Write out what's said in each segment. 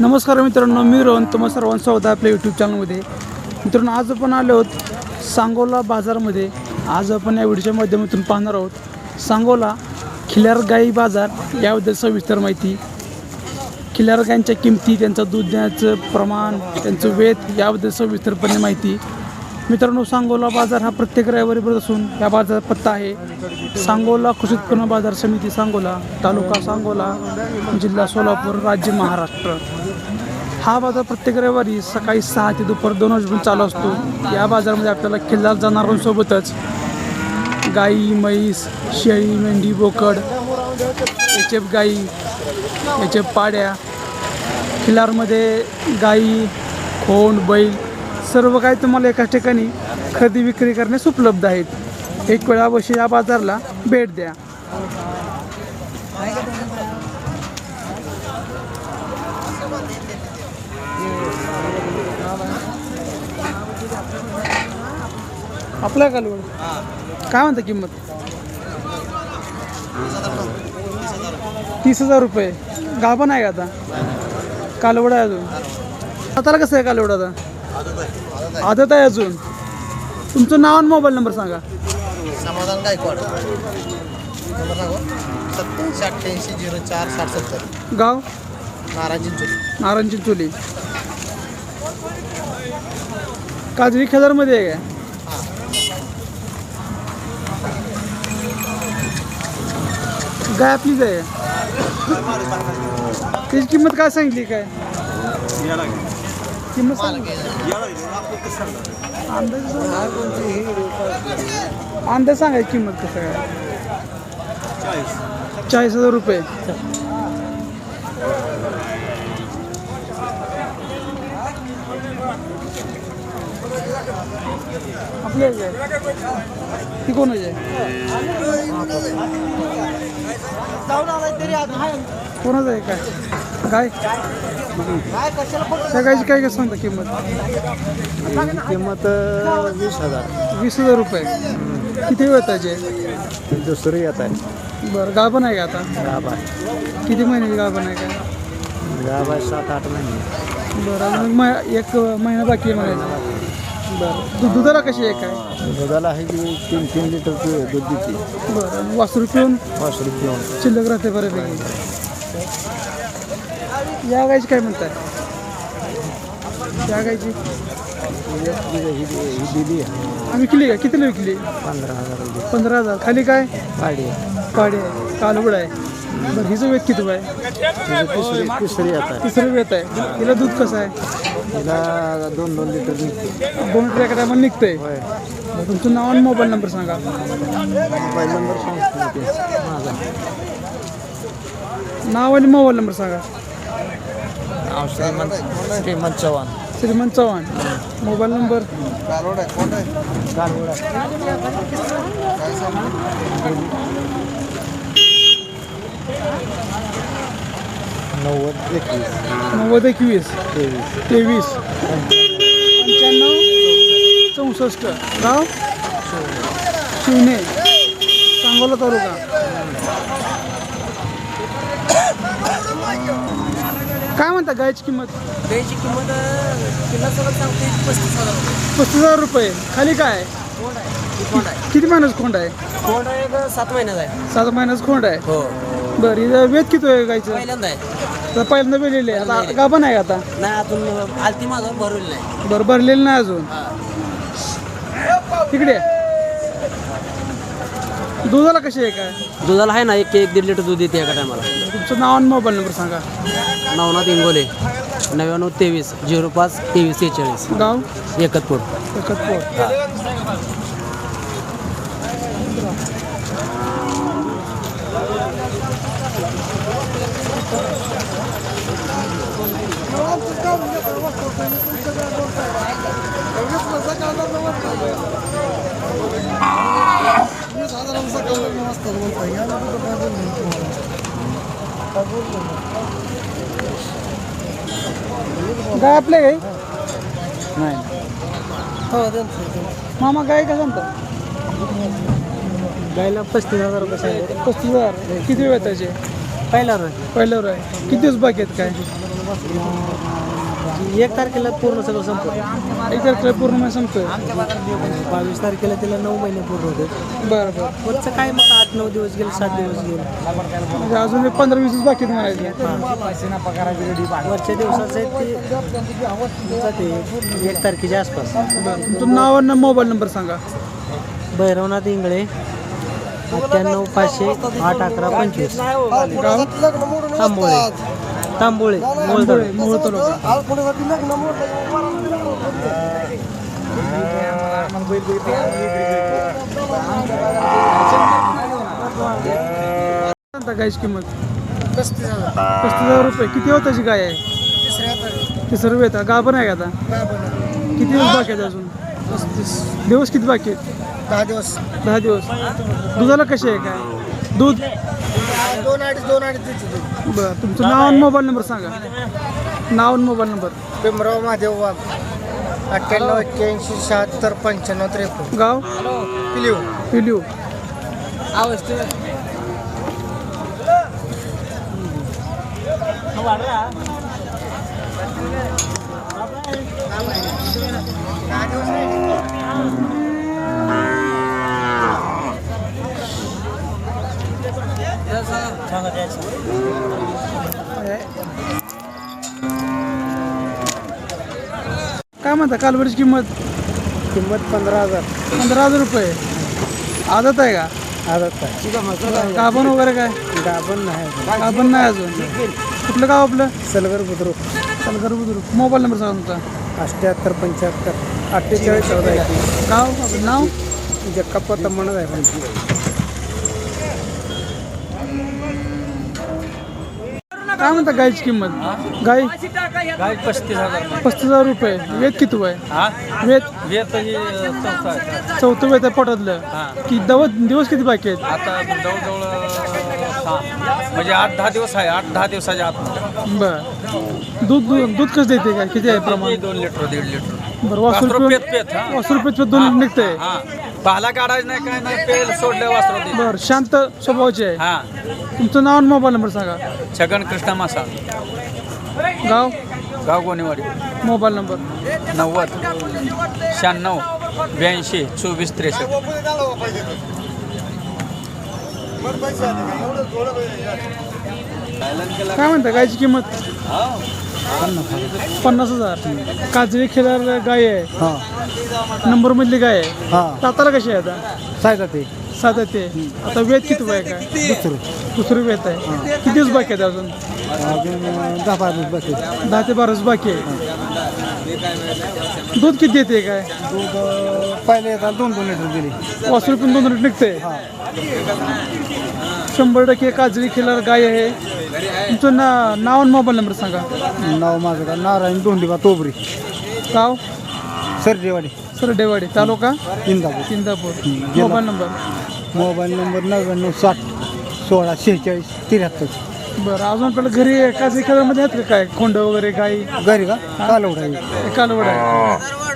नमस्कार मित्रांनो मी रोहन. तुम्हा सर्वांचं स्वागत आहे आपल्या यूट्यूब चॅनलमध्ये मित्रांनो आज आपण आलो आहोत सांगोला बाजारमध्ये. आज आपण या व्हिडिओच्या माध्यमातून पाहणार आहोत सांगोला खिल्यार गाई बाजार. याबद्दल सविस्तर माहिती. खिल्यार गायींच्या किमती त्यांचं दूध देण्याचं प्रमाण त्यांचं वेत याबद्दल सविस्तरपणे माहिती. मित्रांनो सांगोला बाजार हा प्रत्येक रविवारी भरत असून या बाजारात पत्ता आहे. सांगोला कृषी उत्पन्न बाजार समिती सांगोला तालुका सांगोला जिल्हा सोलापूर राज्य महाराष्ट्र. हा बाजार प्रत्येक रविवारी सकाळी सहा ते दुपार दोन वाजून चालू असतो. या बाजारामध्ये आपल्याला खिल्लार जनावरांसोबतच गाई म्हैस शेळी मेंढी बोकड याचे गाई याचे पाड्या खिल्लारमध्ये गाई खोंड बैल सर्व काही तुम्हाला एकाच ठिकाणी खरेदी विक्री करण्यास उपलब्ध आहेत. एक वेळा अवश्य या बाजारला भेट द्या. आपल्या कालवड काय म्हणता किंमत? तीस हजार रुपये. गाभण आहे का आता? कालवड आहे अजून? आताला कसं आहे कालवड आता? आदत आहे अजून. तुमचं नाव आणि मोबाईल नंबर सांगा. समाधान गायकवाड. सांगू सत्याऐंशी अठ्ठ्याऐंशी झिरो चार साठ सत्तर. गाव? नारायण चिंचोली. नारायण चिंचोली. काजरी खेदारमध्ये आहे काय? गाय आपलीच आहे त्याची किंमत सांगितली काय किंमत सांग अंदाज अंदाज सांगायची किंमत कसं काय हज़ार रुपये। आपले आहे कोणाची आहे कोणाचं आहे काय? काय त्या गायची काय काय सांगता किंमत? किंमत वीस हजार. वीस हजार रुपये. किती वेळ त्याचे दुसरी येत आहे. बरं गाभण आहे का आता? गाभा किती महिन्याची गाभण आहे का? गाभा सात आठ महिने. बरं अजून एक मै- एक महिना बाकी आहे म्हणायचं. बरं. दु दुधाला कशी आहे काय? दुधाला आहे की तीन तीन लिटर दूध देते. बरं. वासरू पिऊन? पाच रुपये शिल्लक राहते बऱ्यापैकी. या गायची काय म्हणताय या गायची? ही दिली आम्ही विकली का? कितीला विकली? पंधरा हजार. रुपये पंधरा हजार. खाली काय? पाडी. पाडी. कालवड आहे. बरं हिचं वेत किती आहे तिसरी आहे. तिसरं वेत आहे. हिला दूध कसं आहे? तिला दोन दोन लिटर निघते दोन लिटर एका टायमाला निघतंय. होय. बरं, तुमचं नाव आणि मोबाईल नंबर सांगा. मोबाईल नंबर सांगतो माझा नाव आणि मोबाईल नंबर सांगा. श्रीमंत श्रीमंत चव्हाण. श्रीमंत चव्हाण. Mobile number? नव्वद एकवीस. नव्वद एकवीस. तेवीस. तेवीस. पंच्याण्णव चौसष्ट. गाव शिवणे सांगोला तालुका. काय म्हणता गायची किंमत? गाईची किंमत सांगते पस्तीस हजार रुपये. पस्तीस हजार रुपये. खाली काय? आहे ही आहे. किती महिन्याचं खोंड आहे? कोंड आहे सात महिन्याचा आहे. सात महिन्याचं खोंड आहे. हो. बरं इथं वेद किती आहे गायचं पहिल्यांदा आहे. तर पहिल्यांदा वेलेले आहे. आता गाभण आहे का आता? नाही अजून आलती माझा भरवली नाही. बरं भरलेलं नाही अजून? तिकडे आहे. दुधाला कशी आहे काय? दुधाला आहे ना एक एक दीड लिटर दूध देते एका टायमाला. तुमचं नाव आणि मोबाईल नंबर सांगा. नवनाथ इंगोले नव्याण्णव तेवीस झिरो पाच तेवीस सेहेचाळीस. गाव? एकतपूर. एकतपूर. गाय आपल्या गाई नाही. मामा गाय का सांगता गायला पस्तीस हजार रुपये सांगितले. पस्तीस हजार? किती वेळ त्याचे? पहिला पहिल्यावर आहे किती दिवस बाकी आहेत काय? एक तारखेला पूर्ण सगळं संपलं एक तारखेला पूर्ण महिना संपतोय बावीस तारखेला तिला नऊ महिने पूर्ण होते. बरं बरं. पुढचं काय मग आठ नऊ दिवस गेले सात दिवस गेले? म्हणजे अजून एक पंधरा वीस दिवस बाकी आहेत म्हणायचे. वरच्या दिवसाचं आहे ते एक तारखेच्या आसपास. बरं. तुमचं नाव आणि मोबाईल नंबर सांगा. भैरवनाथ इंगळे अठ्ठ्याण्णव पाचशे आठ अकरा पंचवीस. गाव तांबोळे तांबोळे मोलदड मूळ तालुका सांगता गायची किंमत? पस्तीस हजार पस्तीस हजार रुपये. किती होताची गाय आहे? तिसरं वेत. गाव पण आहे का आता? किती दिवस बाकी आहेत अजून? पस्तीस दिवस किती बाकी आहेत? दहा दिवस. दहा दिवस. दुधाला कशी आहे काय? दूध? दोन अडीच दोन अडीच. बरं तुमचं नाव आणि मोबाईल नंबर सांगा. नाव आणि मोबाईल नंबर. भीमराव महादेव वाघ अठ्ठ्याण्णव एक्क्याऐंशी शहात्तर पंच्याण्णव त्रेपन्न. गाव? पिलिओ पिल्यू. काय म्हणता कालवडीची किंमत? किंमत पंधरा हजार. पंधरा हजार रुपये. आदत आहे का? आदत आहे. गाभण वगैरे काय? गाभण नाही गाभण नाही अजून. कुठलं गाव आपलं? सलगर बुद्रुक. सलगर बुद्रुक. मोबाईल नंबर सांगा तुमचा. अठ्ठ्याहत्तर पंच्याहत्तर अठ्ठेचाळीस चौदा एकवीस. गाव आपलं नाव? जक्काप्पा तम्मणच आहे. पण काय म्हणता गायची किंमत? गाय गाय पस्तीस हजार पस्तीस हजार रुपये. वेद किती आहे हा? वेद वेत ही चौथा आहे. चौथं वेद आहे पोटातलं. की दव दिवस किती बाकी आहेत? आता जवळजवळ सहा. म्हणजे आठ दहा दिवस आहे. आठ दहा दिवसाच्या आत. बरं. दूध दूध दूध कसं देते काय किती आहे प्रमाण? दोन लिटर दीड लिटर. बरं वासरू वासरू पेत पेत पेत हा. वासरू पेत पेत दोन निघतंय? हा. पाला काढायचं नाही काय नाही पेल सोडलं वासरू दे बरं शांत स्वभावाचे आहे. हा. तुमचं नाव आणि मोबाईल नंबर सांगा. छगन कृष्ण मासा. गाव? गाव गोनेवाडी मोबाईल नंबर. नव्वद शहाण्णव ब्याऐंशी चोवीस त्रेसष्ट. काय म्हणता गायची किंमत? पन्नास हजार. काजळी खेळार गाय आहे. हां. नंबर मधली गाय आहे. हां. दाताला कशी आहे आता? सायदा ते साधा ते आता वेद किती आहे काय? दुसरं. दुसरं वेत आहे. किती दिवस बाकी आहेत अजून? अजून दहा बारा दिवस बाकी दहा ते बारा दिवस बाकी आहे. दूध किती देते काय? दूध पहिले येतात दोन दोन लिटर दिली वासरू पण दोन लिटर निघते शंभर टक्के काजळी खिलार गाय आहे. तुमचं ना नाव आणि मोबाईल नंबर सांगा. नाव माझं का? नारायण दोंडीबा तोबरी. गाव? सरडेवाडी. सरडेवाडी. तालुका? इंदापूर. इंदापूर. जिल्हा. Mobile number? मोबाईल नंबर नव्याण्णव साठ सोळा शेहेचाळीस त्र्याहत्तर. बरं अजून आपल्याला घरी काजळी खेळामध्ये आहेत का काय? खोंड वगैरे गाई घरी का? कालवड आहे. कालवड आहे.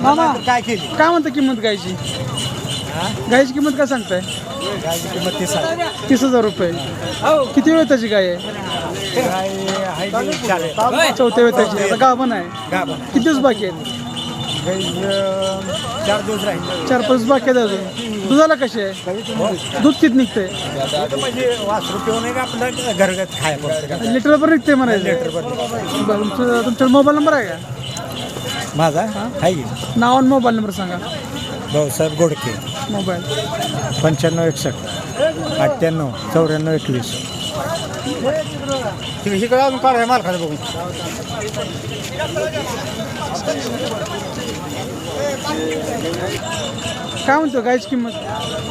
मामा काय केली काय म्हणता किंमत गायची गायची किंमत काय सांगताय किंमत तीस तीस हजार रुपये किती वेळ त्याची गाय आहे चौथ्या वेळ त्याची आता गाभण आहे. किती दिवस बाकी आहेत? चार दिवस राहील चार पाच बाकी आहेत अजून. दुधाला आहे? दूध किती निघते म्हणजे वासरू पिऊन एक आपलं घरगत खायला लिटर पण निघते म्हणायचं. बरं तुमचं तुमचा मोबाईल नंबर आहे का? माझा? आहे नाव आणि मोबाईल नंबर सांगा. भाऊसाहेब गोडके. मोबाईल. पंच्याण्णव एकसष्ट अठ्ठ्याण्णव चौऱ्याण्णव एकवीस. इकडे अजून काढाय माल बघून. काय म्हणतो गायची किंमत?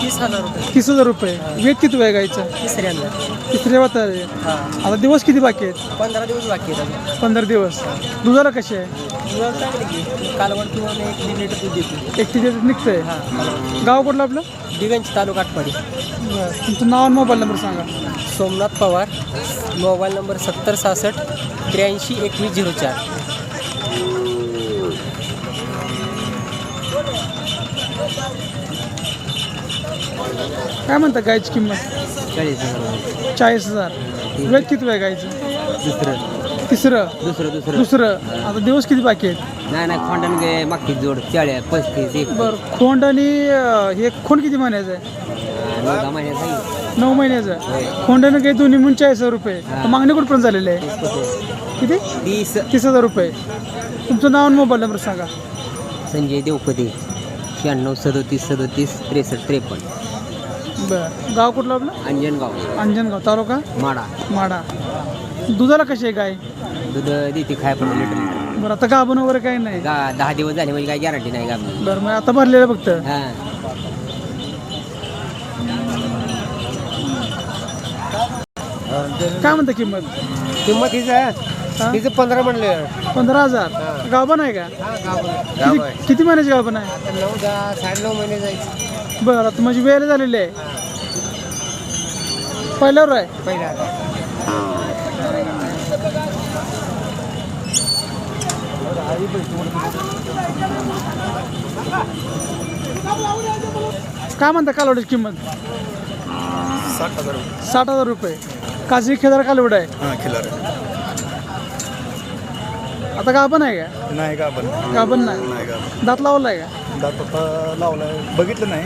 तीस हजार रुपये. तीस हजार रुपये वेट किती आहे गायचं तिसऱ्यांदा तिसऱ्या वाता आता दिवस किती बाकी आहेत? पंधरा दिवस बाकी आहेत पंधरा दिवस. दुधाला कशी आहे? अजून चांगली की. कालवड किंवा एक दीड लिटर दूध देते. एक तिथे निघतंय? गाव कुठलं आपलं? दिगंज तालुका आटपाडी. तुमचं नाव आणि मोबाईल नंबर सांगा. सोमनाथ पवार. मोबाईल नंबर सत्तर सहासष्ट त्र्याऐंशी एकवीस झिरो चार. काय म्हणता गायची किंमत? चाळीस हजार. चाळीस हजार. वेळ किती आहे गायचं? दुसरं. तिसरं? दुसरं दुसरं. दुसरं. आता दिवस किती बाकी आहेत? नाही नाही खोंडण गे मागची जोड चाळीस पस्तीस एक बरं. खोंड आणि अं, हे खोंड किती महिन्याचं आहे? नऊ महिन्यात महिन्याचं खोंडानं काही दोन्ही म्हणून चाळीस हजार रुपये. तर मागणी कुठपर्यंत झालेली आहे? किती? तीस. तीस हजार रुपये. तुमचं नाव आणि मोबाईल नंबर सांगा. संजय देवपते. शहाण्णव सदोतीस सदोतीस त्रेसष्ट त्रेपन्न. बरं. गाव कुठलं आपलं? अंजनगाव. अंजनगाव. तालुका? माडा. माडा. दुधाला कशी आहे गाय? दूध देते खाय पण लिटर बरं आता गाभण वगैरे काही नाही? गा दहा दिवस झाले म्हणजे काय गॅरंटी नाही का बरं मग आता भरलेलं फक्त? हां. काय म्हणता किंमत? किंमत हिचं हा? हिचं पंधरा म्हणले. पंधरा हजार? गाभण आहे का? किती किती महिन्याची गाभण आहे? नऊ दहा साडे नऊ महिने जायचे. बरं आता माझी वेळ झालेली आहे. पहिल्यावर आहे? पहिला काय म्हणता कालवड्याची किंमत? साठ हजार साठ हजार रुपये. काजळी खेदार कालवड आहे. हां खिलार आता गाभण आहे का? नाही का आपण गाभण नाही? नाही का दात लावला आहे का? दात आता लावलाय. बघितलं नाही.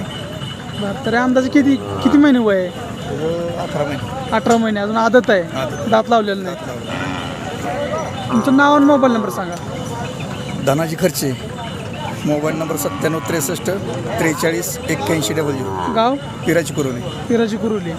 बरं तरी अंदाजे किती किती महिने वय आहे? त्याचं अकरा महिने. अठरा महिने अजून आदत आहे. आदत. दात लावलेलं नाही. तुमचं नाव आणि मोबाईल नंबर सांगा. धनाजी खर्चे. मोबाईल नंबर सत्त्याण्णव त्रेसष्ट त्रेचाळीस एक्क्याऐंशी डबल झिरो. गाव? पिराची कुरोली. पिराची कुरुली.